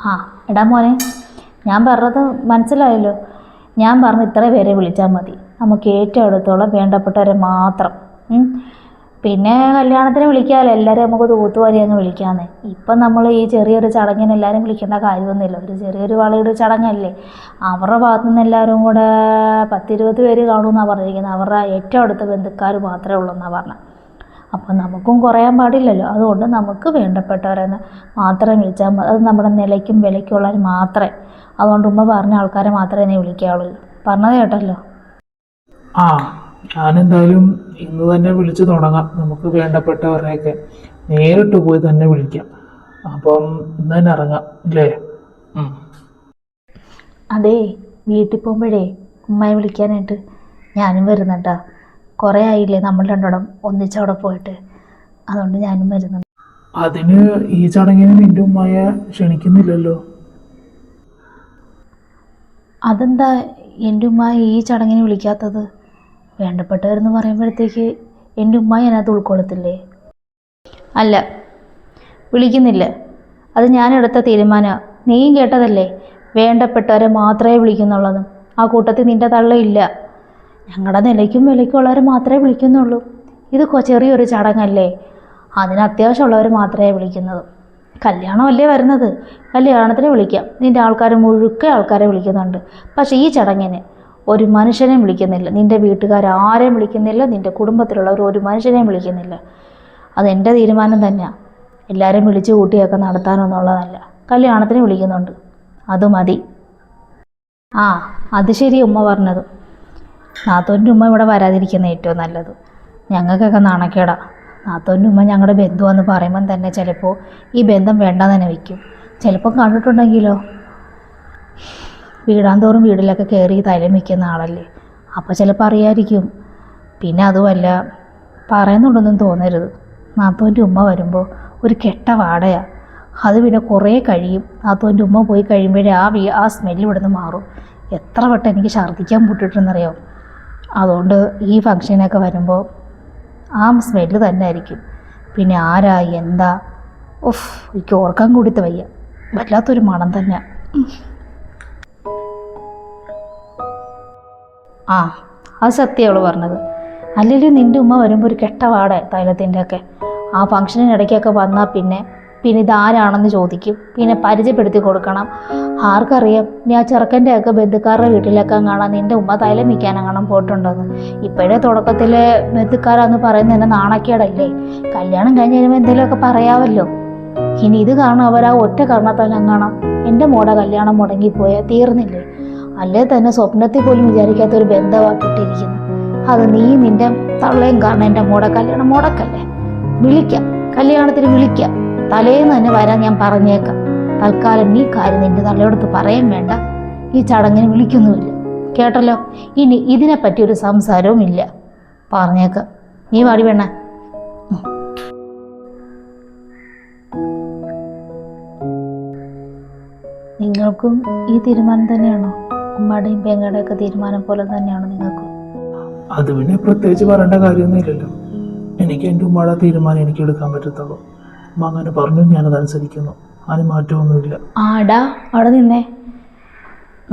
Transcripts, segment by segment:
ആ എടാ മോനെ ഞാൻ പറഞ്ഞത് മനസ്സിലായല്ലോ. ഞാൻ പറഞ്ഞ ഇത്ര പേരെ വിളിച്ചാൽ മതി. നമുക്ക് ഏറ്റവും അടുത്തോളം വേണ്ടപ്പെട്ടവരെ മാത്രം. പിന്നെ കല്യാണത്തിന് വിളിക്കാമല്ലോ എല്ലാവരും നമുക്ക് തൂത്തുവാരി അങ്ങ് വിളിക്കാമെന്ന് ഇപ്പം നമ്മൾ ഈ ചെറിയൊരു ചടങ്ങിന് എല്ലാവരും വിളിക്കേണ്ട കാര്യമൊന്നുമില്ല. ഒരു ചെറിയൊരു വളയുടെ ചടങ്ങല്ലേ. അവരുടെ ഭാഗത്തു നിന്ന് എല്ലാവരും കൂടെ പത്തിരുപത് പേര് കാണുമെന്നാണ് പറഞ്ഞിരിക്കുന്നത്. അവരുടെ ഏറ്റവും അടുത്ത ബന്ധുക്കാർ മാത്രമേ ഉള്ളൂ എന്നാണ് പറഞ്ഞത്. അപ്പം നമുക്കും കുറയാൻ പാടില്ലല്ലോ. അതുകൊണ്ട് നമുക്ക് വേണ്ടപ്പെട്ടവരെ മാത്രം വിളിച്ചാൽ മതി. അത് നമ്മുടെ നിലയ്ക്കും വിലയ്ക്കുള്ളവർ മാത്രമേ അതുകൊണ്ട് ഉമ്മ പറഞ്ഞ ആൾക്കാരെ മാത്രമേ എന്നെ വിളിക്കാവുള്ളൂ. പറഞ്ഞത് കേട്ടല്ലോ? ആ ഞാനെന്തായാലും ഇന്ന് തന്നെ വിളിച്ചു തുടങ്ങാം. നമുക്ക് വേണ്ടപ്പെട്ടവരെയൊക്കെ നേരിട്ട് പോയി തന്നെ വിളിക്കാം. അപ്പം ഇന്ന് തന്നെ ഇറങ്ങാം അല്ലേ അതെ അതേ വീട്ടിൽ പോകുമ്പോഴേ ഉമ്മയെ വിളിക്കാനായിട്ട് ഞാനും വരുന്നുണ്ടാ. കുറേ ആയില്ലേ നമ്മൾ രണ്ടോടം ഒന്നിച്ചവിടെ പോയിട്ട്. അതുകൊണ്ട് ഞാനും വരുന്നുണ്ട്. അതിന് ഈ ചടങ്ങിന് നിന്റെ ഉമ്മായ ക്ഷണിക്കുന്നില്ലല്ലോ? അതെന്താ എന്റെ ഉമ്മ ഈ ചടങ്ങിന് വിളിക്കാത്തത്? വേണ്ടപ്പെട്ടവരെന്ന് പറയുമ്പോഴത്തേക്ക് എന്റെ ഉമ്മായി അതിനകത്ത് ഉൾക്കൊള്ളത്തില്ലേ? അല്ല വിളിക്കുന്നില്ല. അത് ഞാനെടുത്ത തീരുമാനമാണ് നീയും കേട്ടതല്ലേ? വേണ്ടപ്പെട്ടവരെ മാത്രമേ വിളിക്കുന്നുള്ളത് ആ കൂട്ടത്തിൽ നിന്റെ തള്ളയില്ല. ഞങ്ങളുടെ നിലയ്ക്കും വിലയ്ക്കും ഉള്ളവരെ മാത്രമേ വിളിക്കുന്നുള്ളൂ. ഇത് ചെറിയൊരു ചടങ്ങല്ലേ? അതിന് അത്യാവശ്യമുള്ളവർ മാത്രമേ വിളിക്കുന്നത്. കല്യാണമല്ലേ വരുന്നത്? കല്യാണത്തിന് വിളിക്കാം. നിന്റെ ആൾക്കാർ മുഴുക്ക ആൾക്കാരെ വിളിക്കുന്നുണ്ട്. പക്ഷേ ഈ ചടങ്ങിന് ഒരു മനുഷ്യനെ വിളിക്കുന്നില്ല. നിന്റെ വീട്ടുകാർ ആരെയും വിളിക്കുന്നില്ല. നിന്റെ കുടുംബത്തിലുള്ളവർ ഒരു മനുഷ്യനെയും വിളിക്കുന്നില്ല. അതെന്റെ തീരുമാനം തന്നെയാണ് എല്ലാവരും വിളിച്ച് കൂട്ടിയൊക്കെ നടത്താനൊന്നുള്ളതല്ല. കല്യാണത്തിന് വിളിക്കുന്നുണ്ട്. അത് മതി. ആ അത് ശരി ഉമ്മ പറഞ്ഞത്. നാത്തോന്റെ ഉമ്മ ഇവിടെ വരാതിരിക്കുന്ന ഏറ്റവും നല്ലത്. ഞങ്ങൾക്കൊക്കെ നാണക്കേടാ. നാത്തോന്റെ ഉമ്മ ഞങ്ങളുടെ ബന്ധുവെന്ന് പറയുമ്പം തന്നെ ചിലപ്പോൾ ഈ ബന്ധം വേണ്ട തന്നെ വയ്ക്കും. ചിലപ്പം കണ്ടിട്ടുണ്ടെങ്കിലോ? വീടാന്തോറും വീടിലൊക്കെ കയറി തലം വയ്ക്കുന്ന ആളല്ലേ. അപ്പോൾ ചിലപ്പോൾ അറിയായിരിക്കും. പിന്നെ അതുമല്ല പറയുന്നുണ്ടെന്നും തോന്നരുത്. നാത്തോന്റെ ഉമ്മ വരുമ്പോൾ ഒരു കെട്ട വാടയാ. അത് പിന്നെ കുറേ കഴിയും. നാത്തോന്റെ ഉമ്മ പോയി കഴിയുമ്പോഴേ ആ ആ സ്മെല്ല് നിന്ന് മാറും. എത്ര വട്ടം എനിക്ക് ഛർദ്ദിക്കാൻ പൊട്ടിട്ടെന്നറിയാം അതുകൊണ്ട് ഈ ഫങ്ഷനൊക്കെ വരുമ്പോൾ ആ സ്മെല്ല് തന്നെ ആയിരിക്കും. പിന്നെ ആരാ എന്താ? ഉഫ് എനിക്ക് ഓർക്കാൻ കൂടിത്ത് വയ്യ. വല്ലാത്തൊരു മണം തന്നെ ആ അത് സത്യം പറഞ്ഞത്. അല്ലെങ്കിൽ നിന്റെ ഉമ്മ വരുമ്പോൾ ഒരു കെട്ട വാട തൈലത്തിന്റെ ഒക്കെ ആ ഫങ്ഷനിടയ്ക്കൊക്കെ വന്നാൽ പിന്നെ പിന്നെ ഇതാരാണെന്ന് ചോദിക്കും. പിന്നെ പരിചയപ്പെടുത്തി കൊടുക്കണം. ആർക്കറിയാം? നീ ആ ചെറുക്കന്റെ ഒക്കെ ബന്ധുക്കാരുടെ വീട്ടിലൊക്കെ കാണാൻ നിന്റെ ഉമ്മ തൈലം വിൽക്കാനെങ്ങാനും പോയിട്ടുണ്ടെന്ന്. ഇപ്പോഴേ തുടക്കത്തിലെ ബന്ധുക്കാരാന്ന് പറയുന്നത് തന്നെ നാണക്കേടല്ലേ? കല്യാണം കഴിഞ്ഞ് കഴിയുമ്പോൾ എന്തെങ്കിലുമൊക്കെ പറയാമല്ലോ ഇനി ഇത് കാരണം അവർ ആ ഒറ്റ കാരണത്താലും കാണാം എന്റെ മോടെ കല്യാണം മുടങ്ങിപ്പോയാൽ തീർന്നില്ലേ? അല്ലേ തന്നെ സ്വപ്നത്തിൽ പോലും വിചാരിക്കാത്ത ഒരു ബന്ധമാക്കിയിട്ടിരിക്കുന്നു അത് നീ നിന്റെ തള്ളയും കാരണം എന്റെ മോടെ കല്യാണം മുടക്കല്ലേ? വിളിക്കാം. കല്യാണത്തിന് വിളിക്കാം. തലേന്ന് തന്നെ വരാൻ ഞാൻ പറഞ്ഞേക്കാം. തൽക്കാലം നീ കാര്യം നിന്റെ തള്ളയോടത്ത് പറയാൻ വേണ്ട. ഈ ചടങ്ങിന് വിളിക്കുന്നുമില്ല. കേട്ടല്ലോ? ഇനി ഇതിനെപ്പറ്റി ഒരു സംസാരവും ഇല്ല. പറഞ്ഞേക്കാം. നീ വാടി വേണ നിങ്ങൾക്കും ഈ തീരുമാനം തന്നെയാണോ? ഉമ്മയുടെയും പെങ്ങളുടെ ഒക്കെ തീരുമാനം പോലെ തന്നെയാണോ നിങ്ങൾക്കും? അത് പിന്നെ പ്രത്യേകിച്ച് പറയേണ്ട കാര്യമൊന്നുമില്ലല്ലോ. എനിക്ക് എന്റെ ഉമ്മയുടെ തീരുമാനം എനിക്ക് എടുക്കാൻ പറ്റത്തുള്ളൂ. ഉമ്മ അങ്ങനെ പറഞ്ഞു ഞാനത് അനുസരിക്കുന്നു. അതിന് മാറ്റമൊന്നുമില്ല. ആടാ അവിടെ നിന്നേ.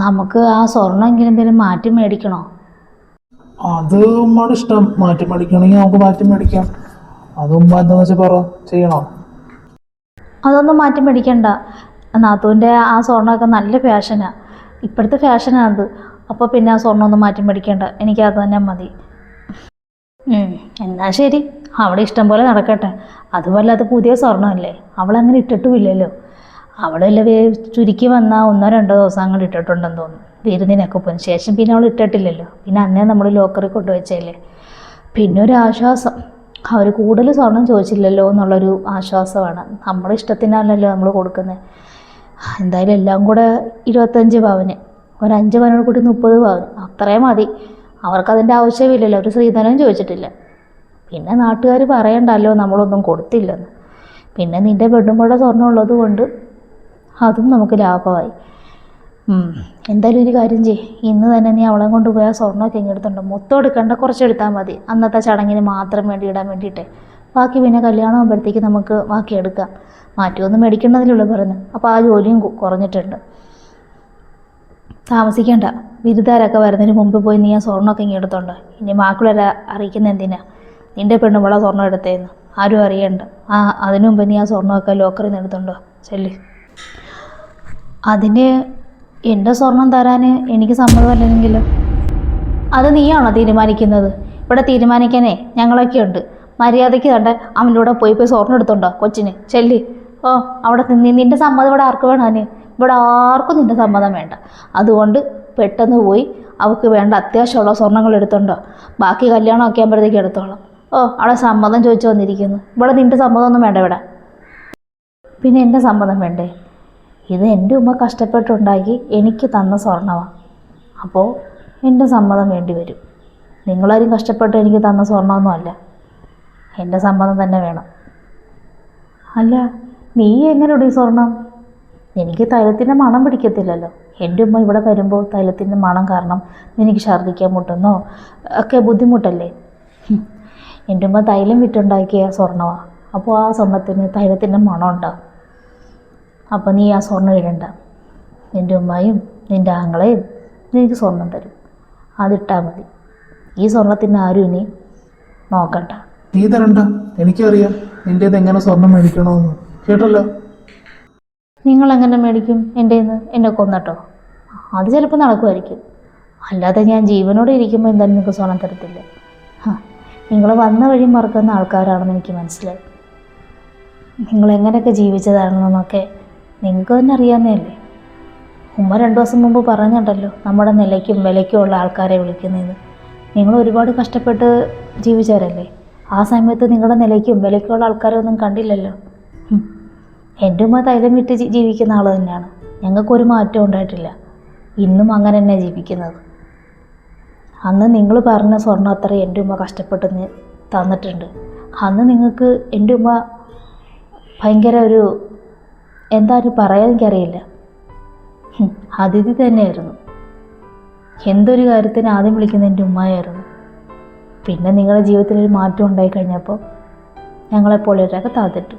നമുക്ക് ആ സ്വർണമെങ്കിലും എന്തെങ്കിലും മാറ്റി മേടിക്കണോ? അത് ഉമ്മയുടെ ഇഷ്ടം. മാറ്റി മേടിക്കണമെങ്കിൽ നമുക്ക് മാറ്റി മേടിക്കാം. അത് ഉമ്മ എന്താണെന്ന് വെച്ചാൽ പറ ചെയ്യണോ? അതൊന്നും മാറ്റി മേടിക്കണ്ട. നാത്തൂന്റെ ആ സ്വർണമൊക്കെ നല്ല ഫാഷനാണ് ഇപ്പോഴത്തെ ഫാഷനാണത്. അപ്പോൾ പിന്നെ ആ സ്വർണമൊന്നും മാറ്റി മേടിക്കണ്ട. എനിക്ക് അത് തന്നെ മതി. എന്നാൽ എന്നാ ശരി. അവിടെ ഇഷ്ടം പോലെ നടക്കട്ടെ. അതുപോലെ അത് പുതിയ സ്വർണമല്ലേ? അവളങ്ങനെ ഇട്ടിട്ടുമില്ലല്ലോ. അവളല്ല വേ ചുരുക്കി വന്നാൽ ഒന്നോ രണ്ടോ ദിവസം അങ്ങനെ ഇട്ടിട്ടുണ്ടെന്ന് തോന്നുന്നു വിരുന്നിനൊക്കെ പോയി. ശേഷം പിന്നെ അവൾ ഇട്ടിട്ടില്ലല്ലോ. പിന്നെ അന്നേ നമ്മൾ ലോക്കറിൽ കൊണ്ടുവച്ചല്ലേ പിന്നെ ഒരു ആശ്വാസം. അവർ കൂടുതൽ സ്വർണം ചോദിച്ചില്ലല്ലോ എന്നുള്ളൊരു ആശ്വാസമാണ്. നമ്മുടെ ഇഷ്ടത്തിനല്ലല്ലോ നമ്മൾ കൊടുക്കുന്നത് എന്തായാലും എല്ലാം കൂടെ ഇരുപത്തഞ്ച് പവന്. ഒരു അഞ്ച് പവനോട് കൂടി മുപ്പത് പവന്. അത്രയും മതി. അവർക്കതിന്റെ ആവശ്യമില്ലല്ലോ. ഒരു സ്ത്രീധനം ചോദിച്ചിട്ടില്ല. പിന്നെ നാട്ടുകാർ പറയണ്ടല്ലോ നമ്മളൊന്നും കൊടുത്തില്ലെന്ന്. പിന്നെ നിന്റെ പെണ്ണുമ്പോടെ സ്വർണം ഉള്ളത് കൊണ്ട് അതും നമുക്ക് ലാഭമായി. എന്തായാലും ഒരു കാര്യം ചെയ്യ്. ഇന്ന് തന്നെ നീ അവളെ കൊണ്ട് പോയാൽ സ്വർണമൊക്കെ ഇങ്ങെടുത്തുണ്ട് മൊത്തം എടുക്കണ്ട കുറച്ച് എടുത്താൽ മതി. അന്നത്തെ ചടങ്ങിന് മാത്രം വേണ്ടി ഇടാൻ വേണ്ടിയിട്ട്. ബാക്കി പിന്നെ കല്യാണം ആകുമ്പോഴത്തേക്ക് നമുക്ക് ബാക്കി എടുക്കാം. മാറ്റമൊന്നും മേടിക്കേണ്ടതിലുള്ളൂ പറഞ്ഞു. അപ്പോൾ ആ ജോലിയും കുറഞ്ഞിട്ടുണ്ട്. താമസിക്കേണ്ട. ബിരുദാരൊക്കെ വരുന്നതിന് മുമ്പ് പോയി നീ ആ സ്വർണമൊക്കെ ഇങ്ങെടുത്തുണ്ട് ഇനി ബാക്കിയുള്ളവരെ അറിയിക്കുന്ന എന്തിനാ? നിന്റെ പെണ്ണുമ്പള സ്വർണം എടുത്തേന്ന്. ആരും അറിയണ്ട. ആ അതിനു മുമ്പ് നീ ആ സ്വർണമൊക്കെ ലോക്കറിൽ നിന്ന് എടുത്തുണ്ടോ ചെല്ലി. അതിന് എന്റെ സ്വർണം തരാൻ എനിക്ക് സമ്മതമല്ലെങ്കിലും? അത് നീയാണോ തീരുമാനിക്കുന്നത്? ഇവിടെ തീരുമാനിക്കാനേ ഞങ്ങളൊക്കെ ഉണ്ട്. മര്യാദയ്ക്ക് കണ്ട അവന്റെ കൂടെ പോയി പോയി സ്വർണം എടുത്തുണ്ടോ കൊച്ചിന്. ചെല്ലി. ഓ അവിടെ നിന്റെ നിന്റെ സമ്മതം ഇവിടെ ആർക്ക് വേണം ഇവിടെ ആർക്കും നിന്റെ സമ്മതം വേണ്ട. അതുകൊണ്ട് പെട്ടെന്ന് പോയി അവൾക്ക് വേണ്ട അത്യാവശ്യമുള്ള സ്വർണങ്ങൾ എടുത്തുണ്ടോ ബാക്കി കല്യാണമൊക്കെ ആകുമ്പോഴത്തേക്ക് എടുത്തോളാം. ഓ അവിടെ സമ്മതം ചോദിച്ചു വന്നിരിക്കുന്നു. ഇവിടെ നിന്റെ സമ്മതമൊന്നും വേണ്ട ഇവിടെ. പിന്നെ എന്റെ സമ്മതം വേണ്ടേ? ഇത് എന്റെ ഉമ്മ കഷ്ടപ്പെട്ടുണ്ടാക്കി എനിക്ക് തന്ന സ്വർണമാണ് അപ്പോൾ എന്റെ സമ്മതം വേണ്ടി വരും. നിങ്ങളാരും കഷ്ടപ്പെട്ട് എനിക്ക് തന്ന സ്വർണമൊന്നും അല്ല. എന്റെ സമ്മതം തന്നെ വേണം. അല്ല നീ എങ്ങനെയുണ്ട് ഈ സ്വർണം? എനിക്ക് തൈലത്തിന്റെ മണം പിടിക്കത്തില്ലല്ലോ. എന്റെ ഉമ്മ ഇവിടെ വരുമ്പോൾ തൈലത്തിന്റെ മണം കാരണം എനിക്ക് ഛർദ്ദിക്കാൻ മുട്ടുന്നോ? ഒക്കെ ബുദ്ധിമുട്ടല്ലേ. എന്റെ ഉമ്മ തൈലം വിറ്റുണ്ടാക്കിയ സ്വർണമാണ് അപ്പോൾ ആ സ്വർണത്തിന് തൈലത്തിന്റെ മണം ഉണ്ടാവും അപ്പോൾ നീ ആ സ്വർണം ഇടണ്ട. നിന്റെ ഉമ്മയും നിന്റെ ആങ്ങളെയും നിനക്ക് സ്വർണം തരും. അതിട്ടാൽ മതി. ഈ സ്വർണത്തിന് ആരും ഇനി നോക്കണ്ട. നീ തരണ്ട. എനിക്കറിയാം എന്റെ എങ്ങനെ സ്വർണം മേടിക്കണമെന്ന്. കേട്ടല്ലോ? നിങ്ങൾ എങ്ങനെ മേടിക്കും? എന്റെ നിന്ന് എന്നെ കൊന്നട്ടോ. അത് ചിലപ്പോൾ നടക്കുമായിരിക്കും. അല്ലാതെ ഞാൻ ജീവനോടെ ഇരിക്കുമ്പോൾ എന്തായാലും നിങ്ങൾക്ക് സ്വർണം തരത്തില്ല. നിങ്ങൾ വന്ന വഴി മറക്കുന്ന ആൾക്കാരാണെന്ന് എനിക്ക് മനസ്സിലായി. നിങ്ങൾ എങ്ങനെയൊക്കെ ജീവിച്ചതാണെന്നൊക്കെ നിങ്ങൾക്ക് തന്നെ അറിയാവുന്നതല്ലേ? ഉമ്മ രണ്ടു ദിവസം മുമ്പ് പറഞ്ഞിട്ടല്ലോ നമ്മുടെ നിലയ്ക്കും വിലയ്ക്കും ഉള്ള ആൾക്കാരെ വിളിക്കുന്നതെന്ന്. നിങ്ങൾ ഒരുപാട് കഷ്ടപ്പെട്ട് ജീവിച്ചവരല്ലേ? ആ സമയത്ത് നിങ്ങളുടെ നിലയ്ക്കും വിലയ്ക്കുള്ള ആൾക്കാരെ ഒന്നും കണ്ടില്ലല്ലോ. എന്റെ ഉമ്മ തൈലം വിട്ട് ജീവിക്കുന്ന ആൾ തന്നെയാണ്. ഞങ്ങൾക്കൊരു മാറ്റം ഉണ്ടായിട്ടില്ല. ഇന്നും അങ്ങനെ തന്നെ ജീവിക്കുന്നത്. അന്ന് നിങ്ങൾ പറഞ്ഞ സ്വർണം അത്ര എന്റെ ഉമ്മ കഷ്ടപ്പെട്ട് തന്നിട്ടുണ്ട്. അന്ന് നിങ്ങൾക്ക് എന്റെ ഉമ്മ ഭയങ്കര ഒരു എന്താ ഒരു പറയാൻ എനിക്കറിയില്ല. അതിഥി തന്നെയായിരുന്നു. എന്തൊരു കാര്യത്തിന് ആദ്യം വിളിക്കുന്ന എന്റെ ഉമ്മയായിരുന്നു. പിന്നെ നിങ്ങളുടെ ജീവിതത്തിൽ ഒരു മാറ്റം ഉണ്ടായി കഴിഞ്ഞപ്പോൾ ഞങ്ങളെ ഞങ്ങളെപ്പോലെയൊക്കെ താത്തിട്ടു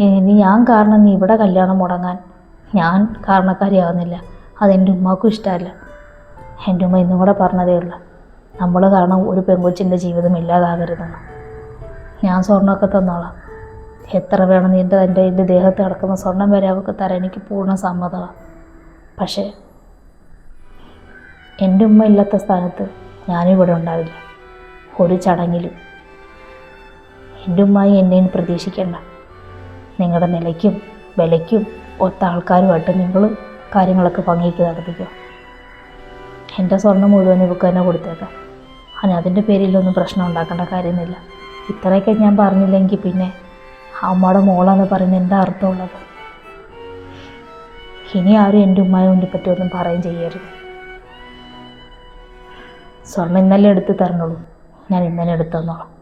ഇനി ഞാൻ കാരണം നീ ഇവിടെ കല്യാണം മുടങ്ങാൻ ഞാൻ കാരണക്കാരിയാവുന്നില്ല. അതെന്റെ ഉമ്മാക്കും ഇഷ്ടമല്ല. എന്റെ ഉമ്മ ഇന്നും കൂടെ പറഞ്ഞതേ നമ്മൾ കാരണം ഒരു പെങ്കൊച്ചിന്റെ ജീവിതം ഇല്ലാതാകരുതെന്ന്. ഞാൻ സ്വർണമൊക്കെ തന്നോളാം. എത്ര വേണം നിന്റെ എന്റെ എന്റെ ദേഹത്ത് കിടക്കുന്ന സ്വർണം വരെ അവൾക്ക് തരാൻ എനിക്ക് പൂർണ സമ്മതമാണ് പക്ഷേ എന്റെ ഉമ്മ ഇല്ലാത്ത സ്ഥാനത്ത് ഞാനിവിടെ ഉണ്ടാവില്ല. ഒരു ചടങ്ങിലും. എന്റെ ഉമ്മായി എന്നെയും പ്രതീക്ഷിക്കേണ്ട. നിങ്ങളുടെ നിലയ്ക്കും വിലയ്ക്കും ഒത്ത ആൾക്കാരുമായിട്ട് നിങ്ങൾ കാര്യങ്ങളൊക്കെ ഭംഗിക്ക് നടത്തിക്കോ. എന്റെ സ്വർണം മുഴുവൻ ഇവക്ക് തന്നെ കൊടുത്തേക്കാം. അതിന് അതിന്റെ പേരിലൊന്നും പ്രശ്നം ഉണ്ടാക്കേണ്ട കാര്യമൊന്നുമില്ല ഇത്രയൊക്കെ ഞാൻ പറഞ്ഞില്ലെങ്കിൽ പിന്നെ അമ്മയുടെ മോളാന്ന് പറയുന്നത് എന്താ അർത്ഥമുള്ളത്? ഇനി ആരും എന്റെ ഉമ്മയെ കൊണ്ട് ഒന്നും പറയുകയും ചെയ്യരുത്. സ്വർണം ഇന്നലെ എടുത്ത് തരണുള്ളൂ. ഞാൻ ഇന്നലെ എടുത്തു തന്നോളാം.